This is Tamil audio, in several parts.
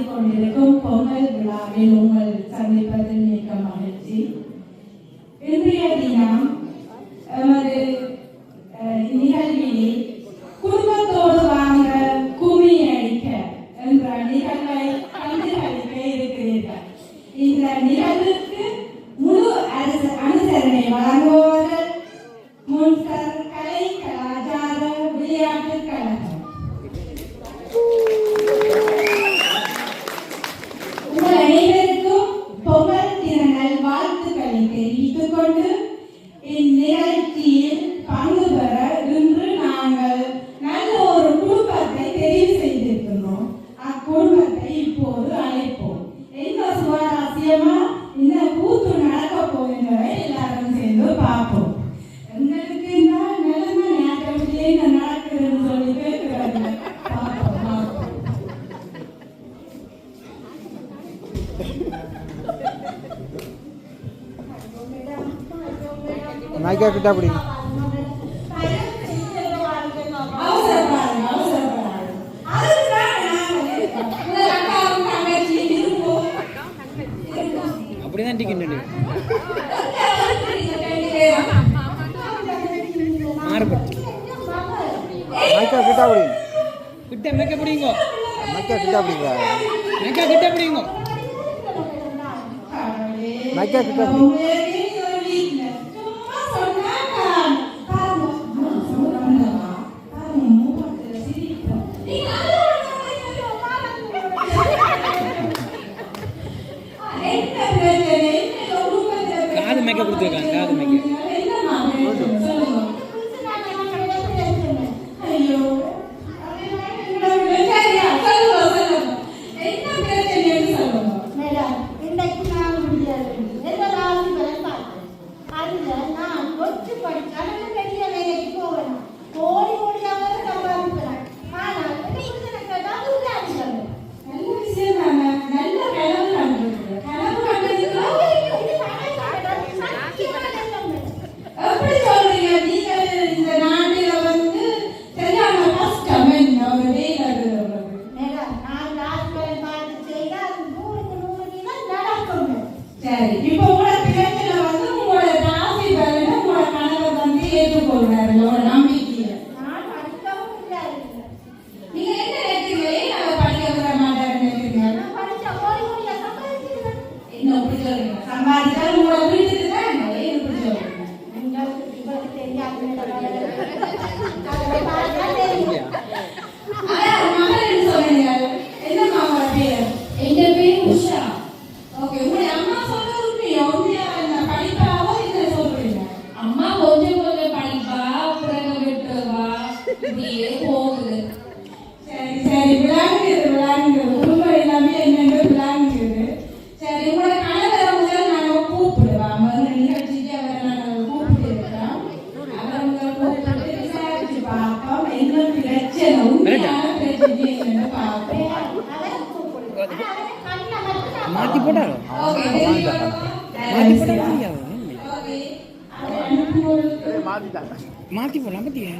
ที่ตอนนี้ก็พร้อมให้เวลาไม่ลงเลย நாய்க்கா கிட்ட அப்படி அப்படிதான் டிக்கெட் மாறுபட்டு. நாய்க்கா கிட்ட அப்படி கிட்ட மேக்க பிடிங்கோ. நாய்க்கா கிட்ட அப்படிங்களா நாய்க்கா கிட்ட பிடிங்கோ. நாய்க்கா கிட்ட பிடிங்க சம்பாதிச்சா உங்களோட வீட்டுக்கு தான் நிறைய பிடிச்சவங்க தெரியாது மாற்றி போட்டாங்க மாற்றி போடலாம் பத்தியா?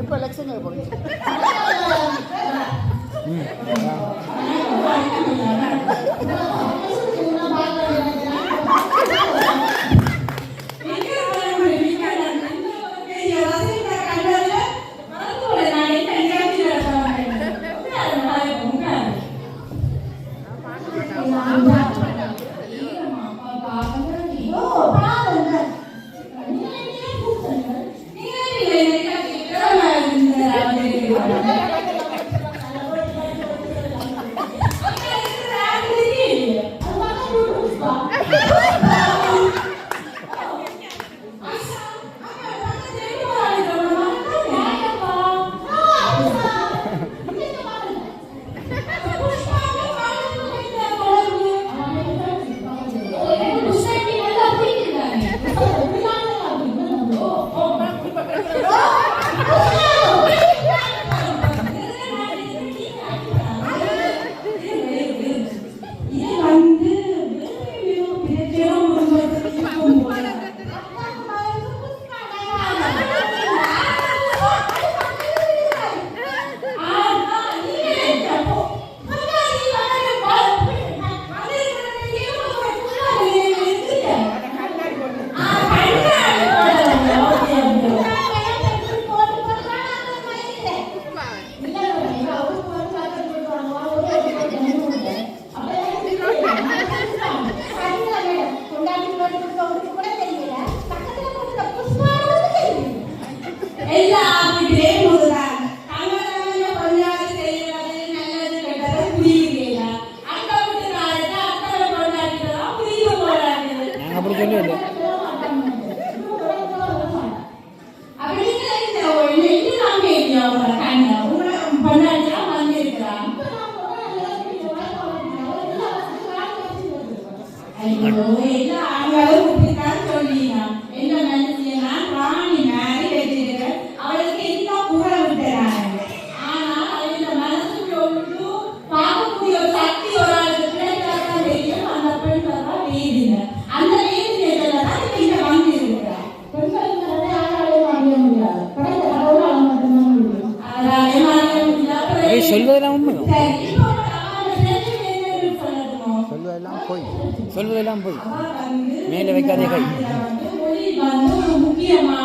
இப்போ எலெக்ஷன் போகிறீங்க ம் Berdua. விழுவதெல்லாம் போய் மேலே வைக்காதே முக்கியமான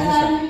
来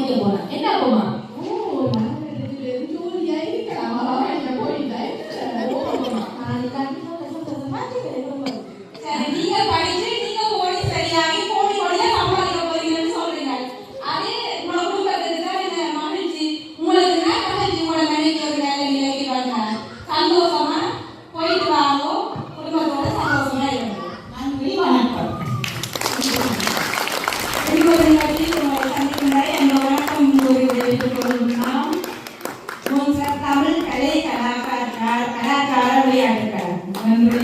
நான் அம்மா படிக்க போறேன் என்ன போமா தமிழ் கலை கலாச்சார கலாச்சார விளையாட்டுகள் நன்றி